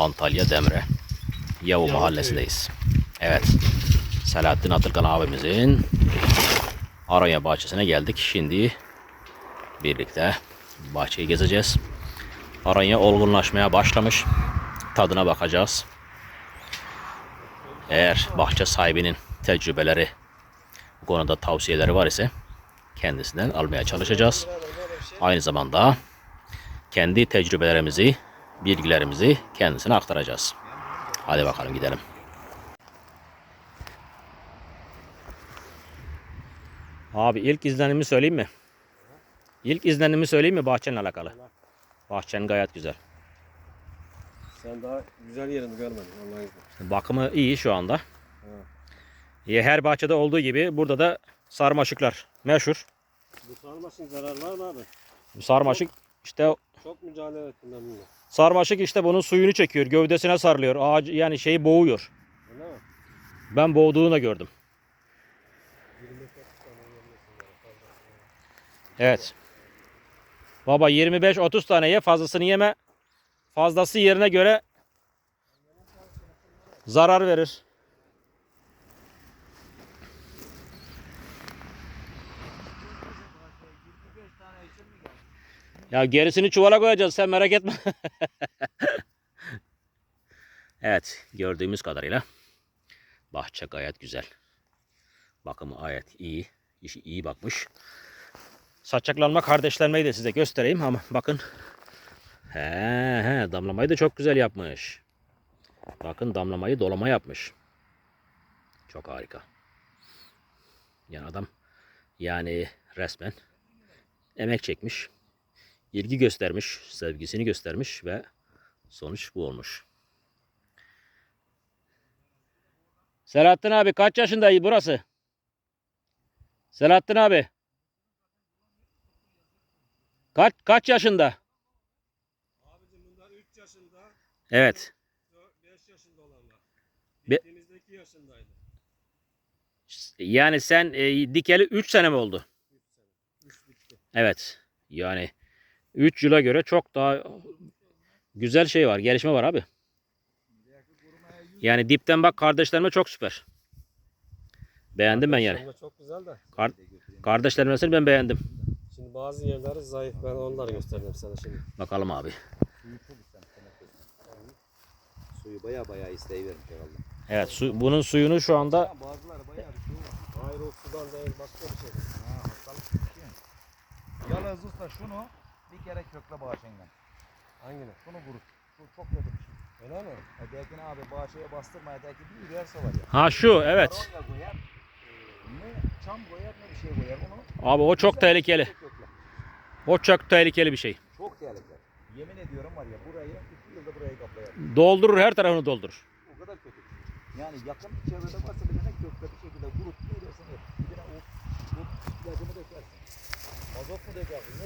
Antalya Demre. Yavu mahallesindeyiz. Evet. Selahattin Atılgan abimizin Aranya bahçesine geldik. Şimdi birlikte bahçeyi gezeceğiz. Aranya olgunlaşmaya başlamış. Tadına bakacağız. Eğer bahçe sahibinin tecrübeleri bu konuda tavsiyeleri var ise kendisinden almaya çalışacağız. Aynı zamanda kendi tecrübelerimizi, bilgilerimizi kendisine aktaracağız. Hadi bakalım gidelim. Abi ilk izlenimi söyleyeyim mi? İlk izlenimi söyleyeyim mi bahçenin alakalı? Bahçen gayet güzel. Sen daha güzel yerini görmedin Allah'ın izniyle. Bakımı iyi şu anda. İyi, Her bahçede olduğu gibi burada da sarmaşıklar meşhur. Bu sarmaşın zararı var mı abi? Bu sarmaşık işte Çok mücadele ettim ben bununla. Sarmaşık işte bunun suyunu çekiyor, gövdesine sarılıyor. Ağacı yani şeyi boğuyor. Ben boğduğunu da gördüm. Evet. Baba 25-30 tane ye fazlasını yeme. Fazlası yerine göre zarar verir. Ya gerisini çuvala koyacağız sen merak etme. evet gördüğümüz kadarıyla bahçe gayet güzel. Bakımı gayet iyi. İşi iyi bakmış. Saçaklanma kardeşlenmeyi de size göstereyim ama bakın. He he damlamayı da çok güzel yapmış. Bakın damlamayı dolama yapmış. Çok harika. Yani adam yani resmen emek çekmiş. İlgi göstermiş, sevgisini göstermiş ve sonuç bu olmuş. Selahattin abi kaç yaşındayı burası? Selahattin abi. Kaç kaç yaşında? Abicim bunlar 3 yaşında, Evet. 5 yaşında olanlar. Bittiğimizde 2 yaşındaydı. Yani sen e, dikeli 3 sene mi oldu? 3 bitti. Evet. Yani 3 yıla göre çok daha güzel şey var. Gelişme var abi. Yani dipten bak kardeşlerime çok süper. Beğendim ben yani. Çok güzel de. Kar kardeşlerimesini ben beğendim. Şimdi bazı yerleri zayıf. Ben onları gösterdim sana şimdi. Bakalım abi. Suyu baya baya isteyivermiş herhalde. Evet su, bunun suyunu şu anda Ya bazıları baya bir şey var. Hayır o sudan değil başka bir şey. Ha hastalık bir şey. Yalnız usta şunu bir kere kökle bağışınla. Hangini? Şunu kurut. Şu çok kötü bir şey. Öyle mi? E Dekin abi bağışaya bastırmaya deki bir üyerse var ya. ha şu evet. Baronya koyar. e, Ne çam koyar ne bir şey koyar. Onu Abi o çok tehlikeli. kökle. O çok tehlikeli bir şey. Çok tehlikeli. Yemin ediyorum var ya burayı iki yılda burayı kaplayar. Doldurur her tarafını doldurur. O kadar kötü. Yani yakın bir çevrede varsa bile ne kökle bir şekilde kurup ne edersen et. Bir de o, o ilacını dökersin. Mazot mu dökersin ne.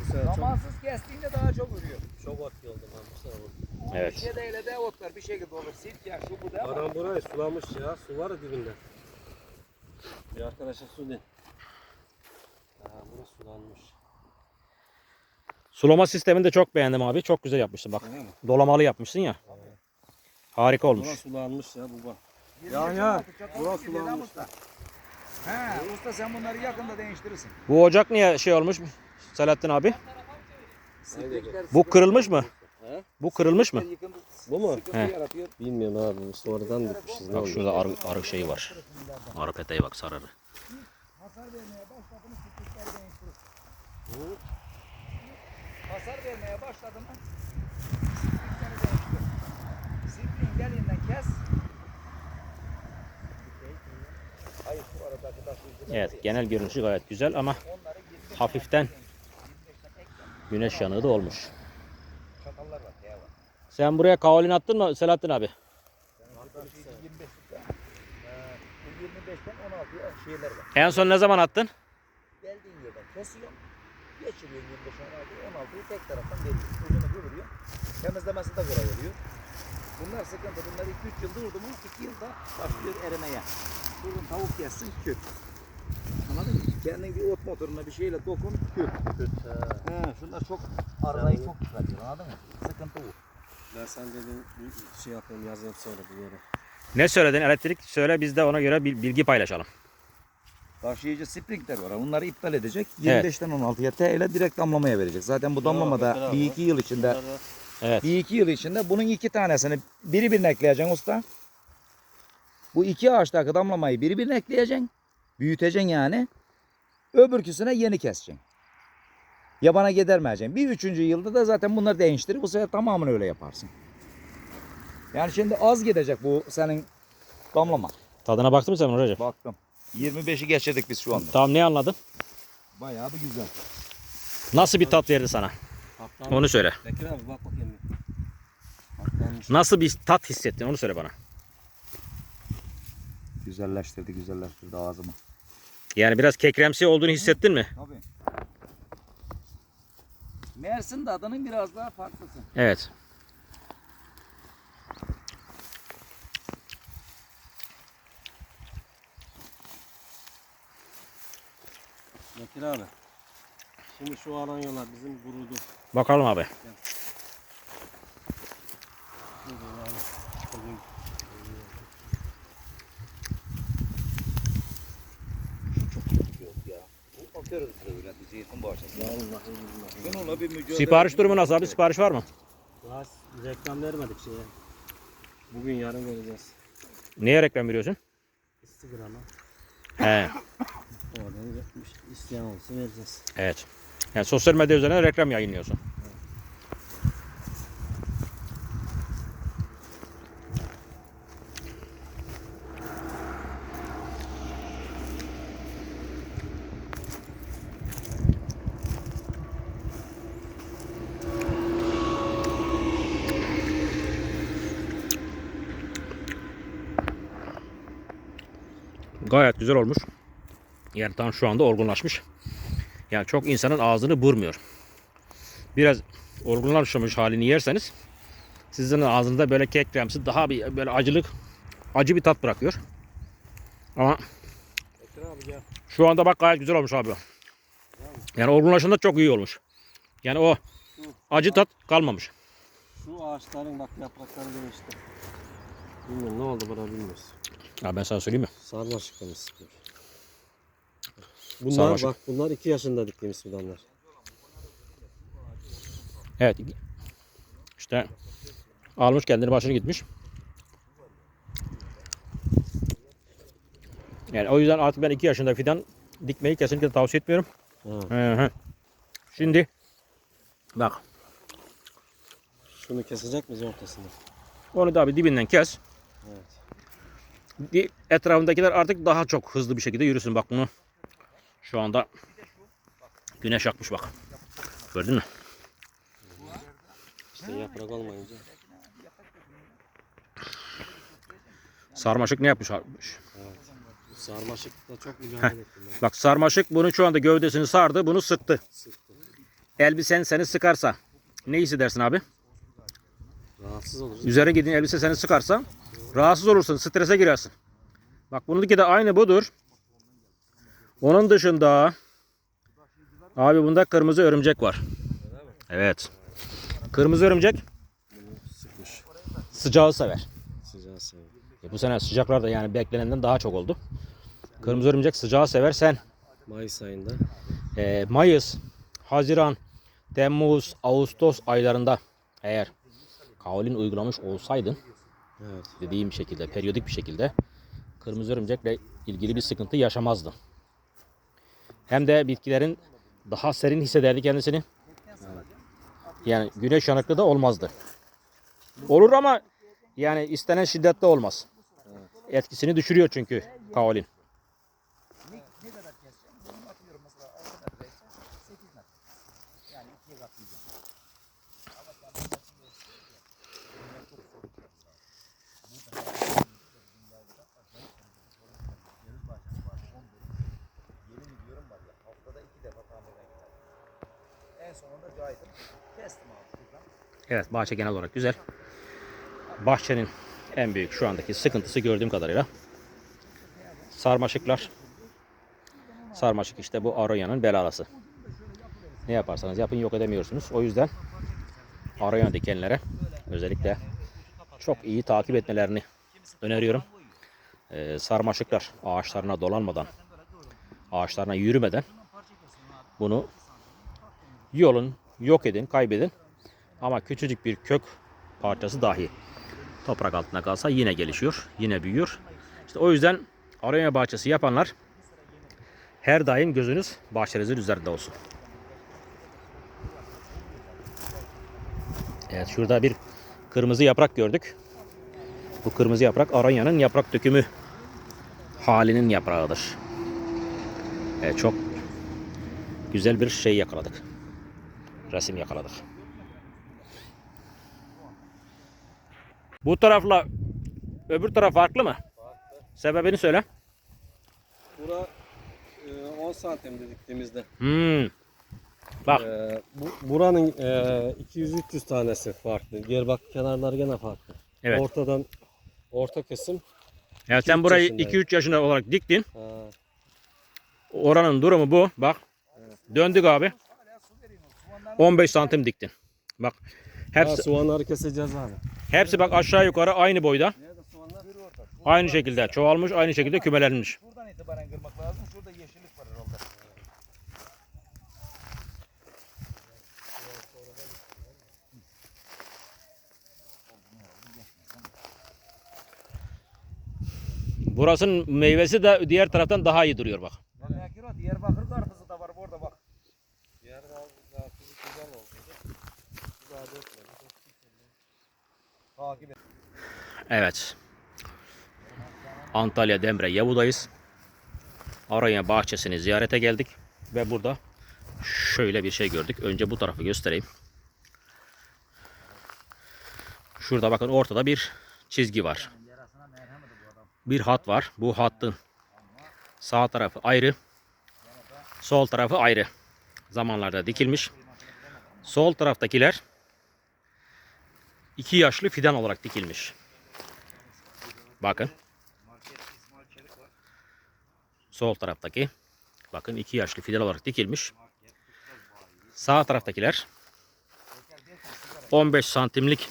Bu sene çok, Zamansız kestiğinde daha çok ürüyor. çok ot yoldu ben bu sene. bu. Evet. Bir şey de de otlar bir şekilde olur. Sirk ya şu bu da ama. Adam burayı sulamış ya. Su var ya dibinde. Bir arkadaşa su din. Ha, burası sulanmış. Sulama sistemini de çok beğendim abi. Çok güzel yapmışsın bak. Dolamalı yapmışsın ya. Harika olmuş. Burası sulanmış ya baba. Ya ya, Burası sulanmış. usta. He usta sen bunları yakında değiştirirsin. Bu ocak niye şey olmuş Selahattin abi? Bu kırılmış mı? He? Bu kırılmış mı? Bu mu? He. Bilmiyorum abi. Sonradan dikmişiz. Bak şurada arı, arı şeyi var. Arı peteği bak sararı. Hasar vermeye başladı mı sirkleri değiştirir. Hasar vermeye başladı mı değiştirir. Sirkin deliğinden kes. Hayır şu aradaki taş izleri var ya, Evet genel görünüşü gayet güzel ama onları 25 hafiften güneş yanığı da olmuş. Sen buraya kaolin attın mı Selahattin abi? Arkadaşı 25 litre. Bu 25'ten 16'ya şeyler var. En son ne zaman attın? Geldiğin yerden kesiyorsun. Geçiriyorsun 25 16'yı 16'yı tek taraftan veriyorsun. Ucunu kıvırıyor. Temizlemesi de kolay oluyor. Bunlar sıkıntı. Bunlar 2-3 yıl durdu mu 2 yılda başlıyor erimeye. Buradan tavuk kessin kök. Anladın mı? kendin bir ot motoruna bir şeyle dokun. Küt. Kötü. he. He, şunlar çok arayı çok çıkartıyor anladın mı? Sıkıntı bu. Ben sen dediğin bir şey yapayım yazayım sonra bir yere. Ne söyledin elektrik söyle biz de ona göre bil- bilgi paylaşalım. Taşıyıcı sprinkler var. Bunları iptal edecek. Evet. 25'ten 16'ya T ile direkt damlamaya verecek. Zaten bu damlamada bir iki yıl içinde Evet. bir iki yıl içinde bunun iki tanesini biri birine ekleyeceksin usta. Bu iki ağaçtaki damlamayı biri birine ekleyeceksin. Büyüteceksin yani. Öbürküsüne yeni keseceksin. Yabana gidermeyeceksin. Bir üçüncü yılda da zaten bunları değiştirip bu sefer tamamını öyle yaparsın. Yani şimdi az gidecek bu senin damlama. Tadına baktın mı sen Recep? Baktım. 25'i geçirdik biz şu anda. Tamam ne anladın? Bayağı bir güzel. Nasıl bir tat verdi sana? Patlamış. Onu söyle. Bekir abi bak bakayım. bir. Patlamış. Nasıl bir tat hissettin onu söyle bana. Güzelleştirdi, güzelleştirdi ağzımı. Yani biraz kekremsi olduğunu hissettin mi? Tabii. Mersin tadının biraz daha farklısı. Evet. Bekir abi. Şimdi şu alan yollar bizim kurudu. Bakalım abi. Sipariş durumu nasıl abi? Sipariş var mı? Daha reklam vermedik şeye. Bugün yarın vereceğiz. Neye reklam veriyorsun? Instagram'a. He. Oradan yapmış. isteyen olsa vereceğiz. Evet. Yani sosyal medya üzerinden reklam yayınlıyorsun. Gayet güzel olmuş. Yani tam şu anda olgunlaşmış. Yani çok insanın ağzını burmuyor. Biraz olgunlaşmış halini yerseniz sizin ağzınızda böyle kekremsi daha bir böyle acılık acı bir tat bırakıyor. Ama şu anda bak gayet güzel olmuş abi. Yani olgunlaşında çok iyi olmuş. Yani o acı tat kalmamış. Şu ağaçların bak yaprakları değişti. Bilmiyorum ne oldu buna bilmiyoruz. Ya ben sana söyleyeyim mi? Sarmaşıkla mı sıkıyor? Bunlar Sarmaşık. bak bunlar 2 yaşında diktiğimiz fidanlar. Evet. İşte almış kendini başını gitmiş. Yani o yüzden artık ben 2 yaşında fidan dikmeyi kesinlikle tavsiye etmiyorum. Şimdi bak Şunu kesecek miyiz ortasında? onu da bir dibinden kes. Evet. Etrafındakiler artık daha çok hızlı bir şekilde yürüsün. Bak bunu şu anda güneş yakmış bak. Gördün mü? İşte yaprak olmayınca. Sarmaşık ne yapmış? abi? Bu sarmaşıkla çok mücadele ettim ben. Bak sarmaşık bunun şu anda gövdesini sardı, bunu sıktı. Sıktı. Elbisen seni sıkarsa ne hissedersin abi? Rahatsız oluruz. Üzerine gidin elbise seni sıkarsa rahatsız olursun, strese girersin. Bak bununki de aynı budur. Onun dışında abi bunda kırmızı örümcek var. Evet. Kırmızı örümcek sıcağı sever. Sıcağı. E bu sene sıcaklar da yani beklenenden daha çok oldu. Kırmızı örümcek sıcağı sever. Sen Mayıs ayında. e, Mayıs, Haziran, Temmuz, Ağustos aylarında eğer kaolin uygulamış olsaydın Evet. dediğim şekilde, periyodik bir şekilde kırmızı örümcekle ilgili bir sıkıntı yaşamazdın. Hem de bitkilerin daha serin hissederdi kendisini. Yani güneş yanıklı da olmazdı. Olur ama yani istenen şiddette olmaz. Etkisini düşürüyor çünkü kaolin. Ne, ne kadar keseceğim? Bunu atıyorum mesela 6 metre ise 8 metre. Yani ikiye katlayacağım. Ama sen bunun için de bunlar çok soğuk yapıyor. Burada ceviz bahçesi var, 10 dönüm. Yemin ediyorum var ya haftada iki defa tamire gider. En sonunda caydım. Kestim abi. Evet bahçe genel olarak güzel. Bahçenin en büyük şu andaki sıkıntısı gördüğüm kadarıyla sarmaşıklar. Sarmaşık işte bu Aronya'nın belalası. Ne yaparsanız yapın yok edemiyorsunuz. O yüzden Aronya dikenlere özellikle çok iyi takip etmelerini öneriyorum. Ee, sarmaşıklar ağaçlarına dolanmadan, ağaçlarına yürümeden bunu yolun, yok edin, kaybedin. Ama küçücük bir kök parçası dahi toprak altında kalsa yine gelişiyor, yine büyüyor. İşte o yüzden Aronya bahçesi yapanlar her daim gözünüz bahçenizin üzerinde olsun. Evet şurada bir kırmızı yaprak gördük. Bu kırmızı yaprak Aronya'nın yaprak dökümü halinin yaprağıdır. Evet, çok güzel bir şey yakaladık. Resim yakaladık. Bu tarafla öbür taraf farklı mı? Sebebini söyle. Bura e, 10 santimde diktiğimizde. Hmm. Bak. E, bu, buranın e, 200-300 tanesi farklı. Geri bak kenarlar gene farklı. Evet. Ortadan orta kısım. Evet, sen 2-3 burayı yaşındayım. 2-3 yaşında olarak diktin. Ha, Oranın durumu bu. Bak. Döndük abi. 15 santim diktin. Bak. ha, Hepsi, soğanları keseceğiz abi. hepsi bak aşağı yukarı aynı boyda. Aynı şekilde çoğalmış, aynı şekilde kümelenmiş. Buradan itibaren kırmak lazım. Şurada yeşillik var herhalde. Burasının meyvesi de diğer taraftan daha iyi duruyor bak. Diyarbakır karpuzu da var burada bak. Diğer daha güzel oldu. Daha dökmedi. Takip et. Evet. Antalya Demre Yavu'dayız. Araya bahçesini ziyarete geldik. Ve burada şöyle bir şey gördük. Önce bu tarafı göstereyim. Şurada bakın ortada bir çizgi var. Bir hat var. Bu hattın sağ tarafı ayrı. Sol tarafı ayrı. Zamanlarda dikilmiş. Sol taraftakiler iki yaşlı fidan olarak dikilmiş. Bakın. Sol taraftaki bakın iki yaşlı fidel olarak dikilmiş. Sağ taraftakiler 15 santimlik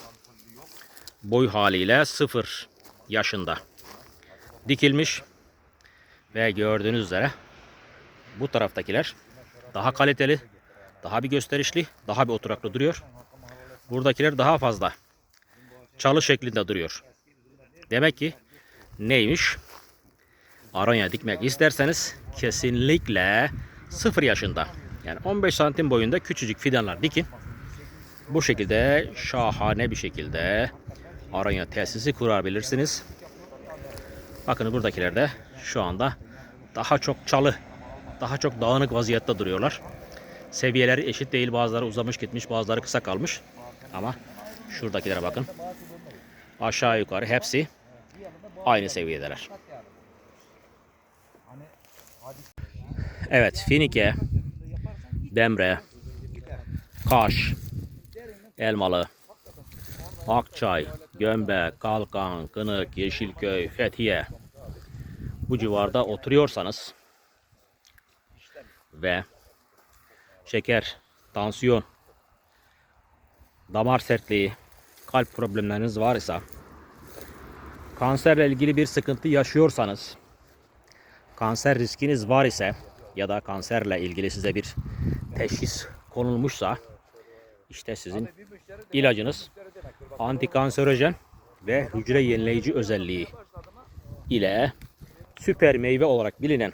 boy haliyle 0 yaşında dikilmiş. Ve gördüğünüz üzere bu taraftakiler daha kaliteli, daha bir gösterişli, daha bir oturaklı duruyor. Buradakiler daha fazla çalı şeklinde duruyor. Demek ki neymiş? Aronya dikmek isterseniz kesinlikle 0 yaşında yani 15 santim boyunda küçücük fidanlar dikin. Bu şekilde şahane bir şekilde aronya tesisi kurabilirsiniz. Bakın buradakiler de şu anda daha çok çalı, daha çok dağınık vaziyette duruyorlar. Seviyeleri eşit değil. Bazıları uzamış gitmiş, bazıları kısa kalmış. Ama şuradakilere bakın. Aşağı yukarı hepsi aynı seviyedeler. Evet, Finike, Demre, Kaş, Elmalı, Akçay, Gömbe, Kalkan, Kınık, Yeşilköy, Fethiye bu civarda oturuyorsanız ve şeker, tansiyon, damar sertliği, kalp problemleriniz varsa, kanserle ilgili bir sıkıntı yaşıyorsanız, kanser riskiniz var ise ya da kanserle ilgili size bir teşhis konulmuşsa işte sizin ilacınız antikanserojen ve hücre yenileyici özelliği ile süper meyve olarak bilinen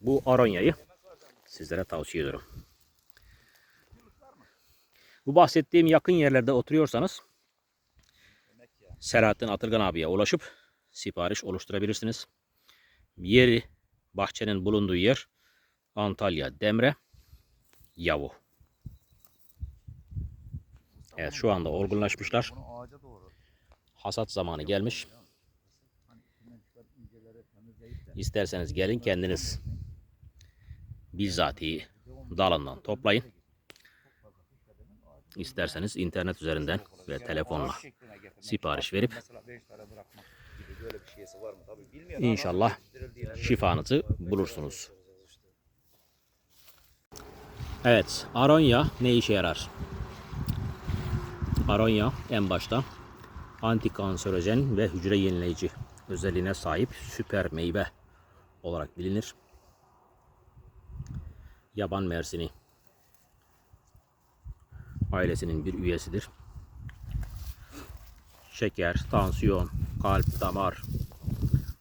bu aronyayı sizlere tavsiye ediyorum. Bu bahsettiğim yakın yerlerde oturuyorsanız Selahattin Atılgan abiye ulaşıp sipariş oluşturabilirsiniz. Yeri bahçenin bulunduğu yer Antalya Demre Yavu. Evet şu anda olgunlaşmışlar. Hasat zamanı gelmiş. İsterseniz gelin kendiniz bizzatihi dalından toplayın. İsterseniz internet üzerinden ve telefonla sipariş verip İnşallah şifanızı bulursunuz. Evet, aronya ne işe yarar? Aronya en başta antikanserojen ve hücre yenileyici özelliğine sahip süper meyve olarak bilinir. Yaban mersini ailesinin bir üyesidir. Şeker, tansiyon, kalp, damar,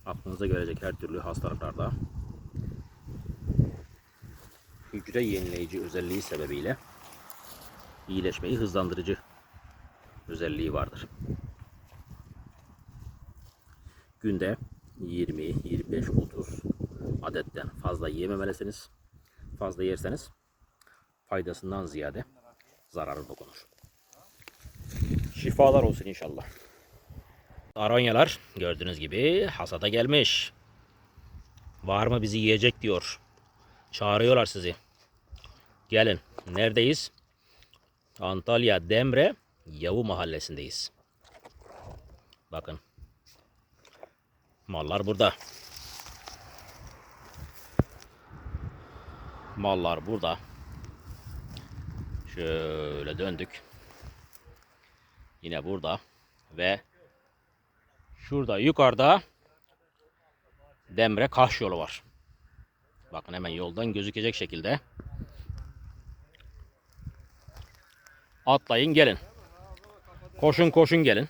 aklınıza gelecek her türlü hastalıklarda hücre yenileyici özelliği sebebiyle iyileşmeyi hızlandırıcı özelliği vardır. Günde 20, 25, 30 adetten fazla yememelisiniz. Fazla yerseniz faydasından ziyade zararı dokunur. Şifalar olsun inşallah. Aronyalar gördüğünüz gibi hasada gelmiş. Var mı bizi yiyecek diyor. Çağırıyorlar sizi. Gelin. Neredeyiz? Antalya Demre Yavu mahallesindeyiz. Bakın. Mallar burada. Mallar burada. Şöyle döndük. Yine burada ve şurada yukarıda Demre Kaş yolu var. Bakın hemen yoldan gözükecek şekilde. Atlayın gelin. Koşun koşun gelin.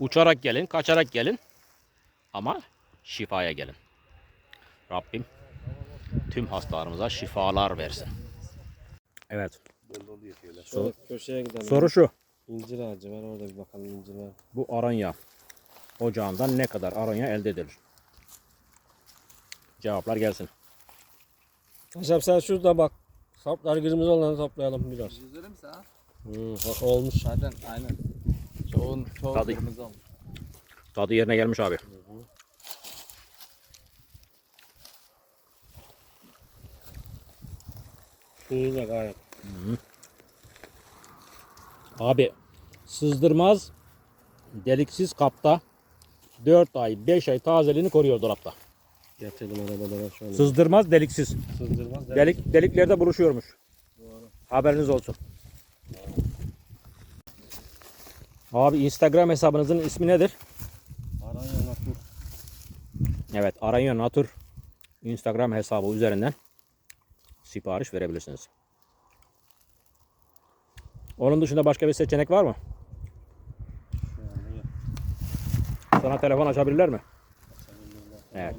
Uçarak gelin, kaçarak gelin. Ama şifaya gelin. Rabbim tüm hastalarımıza şifalar versin. Evet. Köşeye gidelim. Soru şu. İncir ağacı var orada bir bakalım incir var. Bu aronya ocağından ne kadar aronya elde edilir? Cevaplar gelsin. Paşam sen şurada bak. Saplar kırmızı olanı toplayalım biraz. Yüzlerim sana. Hmm, bak olmuş. Zaten aynen. Çoğun, çoğu Tadı- kırmızı olmuş. Tadı yerine gelmiş abi. İyi de gayet. Abi sızdırmaz deliksiz kapta 4 ay 5 ay tazeliğini koruyor dolapta. Getirdim arabalara şu an. Sızdırmaz deliksiz. Sızdırmaz. Delik deliklerde buluşuyormuş. Haberiniz olsun. Abi Instagram hesabınızın ismi nedir? Araya natur. Evet, Aranyo Natur Instagram hesabı üzerinden sipariş verebilirsiniz. Onun dışında başka bir seçenek var mı? Sana telefon açabilirler mi? Evet.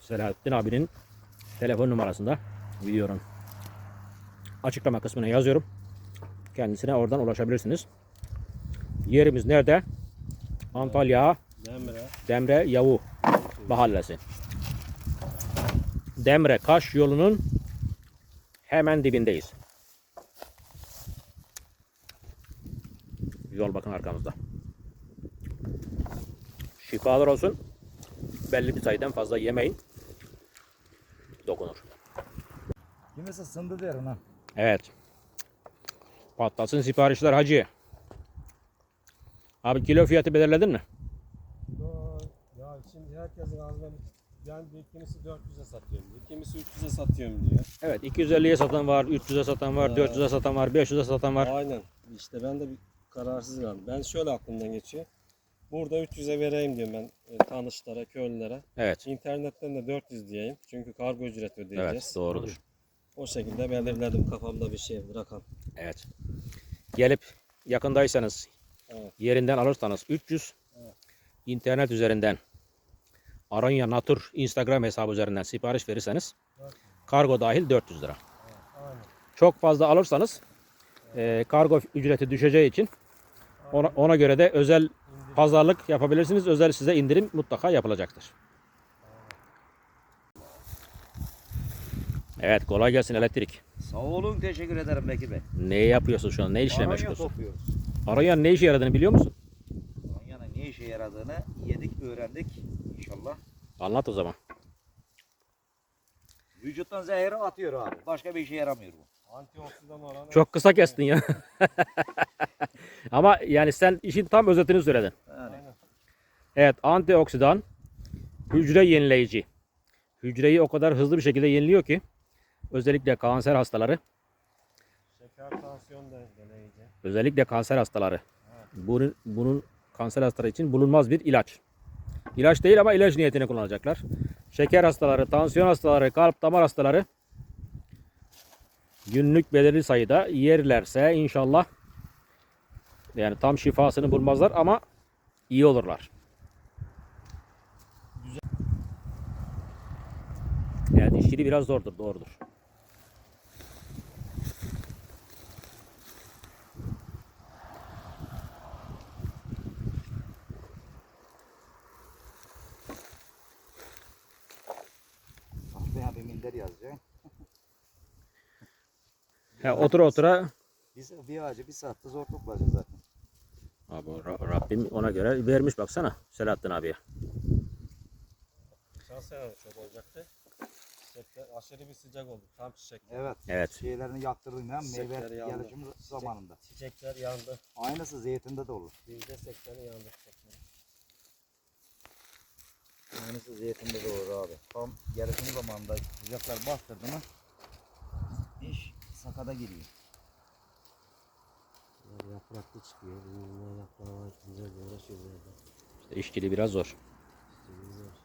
Selahattin abinin telefon numarasında videonun açıklama kısmına yazıyorum. Kendisine oradan ulaşabilirsiniz. Yerimiz nerede? Antalya Demre. Demre Yavu Mahallesi. Demre Kaş yolunun hemen dibindeyiz. Yol bakın arkamızda. Şifalar olsun. Belli bir sayıdan fazla yemeyin. Dokunur. Kimisi sındı der ona. Evet. Patlasın siparişler hacı. Abi kilo fiyatı belirledin mi? Ya şimdi herkesin ağzına bir ben bir kimisi 400'e satıyorum diyor. Kimisi 300'e satıyorum diyor. Evet 250'ye satan var, 300'e satan var, 400'e satan var, 500'e satan var. Aynen. İşte ben de bir kararsız kaldım. Ben şöyle aklımdan geçiyor. Burada 300'e vereyim diyorum ben e, tanışlara, köylülere. Evet. İnternetten de 400 diyeyim. Çünkü kargo ücreti ödeyeceğiz. Evet doğrudur. O şekilde belirledim kafamda bir şey, rakam. Evet. Gelip yakındaysanız Evet. yerinden alırsanız 300. internet üzerinden Aronya Natur Instagram hesabı üzerinden sipariş verirseniz kargo dahil 400 lira. Çok fazla alırsanız e, kargo ücreti düşeceği için ona, ona göre de özel pazarlık yapabilirsiniz. Özel size indirim mutlaka yapılacaktır. Evet kolay gelsin elektrik. Sağ olun teşekkür ederim Bekir Bey. Ne yapıyorsun şu an? Ne işle Aronya meşgulsün? topluyoruz. Ne işe yaradığını biliyor musun? Aronya'nın ne işe yaradığını yedik öğrendik inşallah. Anlat o zaman. Vücuttan zehri atıyor abi. Başka bir işe yaramıyor bu. Antioksidan oranı Çok kısa kestin ya. Ama yani sen işin tam özetini söyledin. Yani. Evet antioksidan, hücre yenileyici, hücreyi o kadar hızlı bir şekilde yeniliyor ki özellikle kanser hastaları Şeker tansiyon da deneyici. özellikle kanser hastaları bunun, bunun kanser hastaları için bulunmaz bir ilaç. İlaç değil ama ilaç niyetine kullanacaklar. Şeker hastaları, tansiyon hastaları, kalp damar hastaları günlük belirli sayıda yerlerse inşallah yani tam şifasını bulmazlar ama iyi olurlar. Evet işçiliği biraz zordur, doğrudur. Tahtaya bir minder yazacak. Ha, otura otura Biz bir ağacı bir saatte zor toplayacağız zaten. Abi Ra- Rabbim ona göre vermiş baksana Selahattin abiye. Geçen sene çok olacaktı. Çiçekler aşırı bir sıcak oldu. Tam çiçek. Evet. Evet. Şeylerini yaktırdın ya meyve Çiçekleri yandı. gelişim zamanında. Çiçekler yandı. Aynısı zeytinde de olur. Yüzde sekseni yandı çiçeklerin. Aynısı zeytinde de olur abi. Tam gelişim zamanında sıcaklar bastırdı mı iş sakada geliyor. Yapraklı çıkıyor. Bunlar yaprağı var. Güzel uğraşıyor. İşte işkili biraz zor. İşte biraz zor.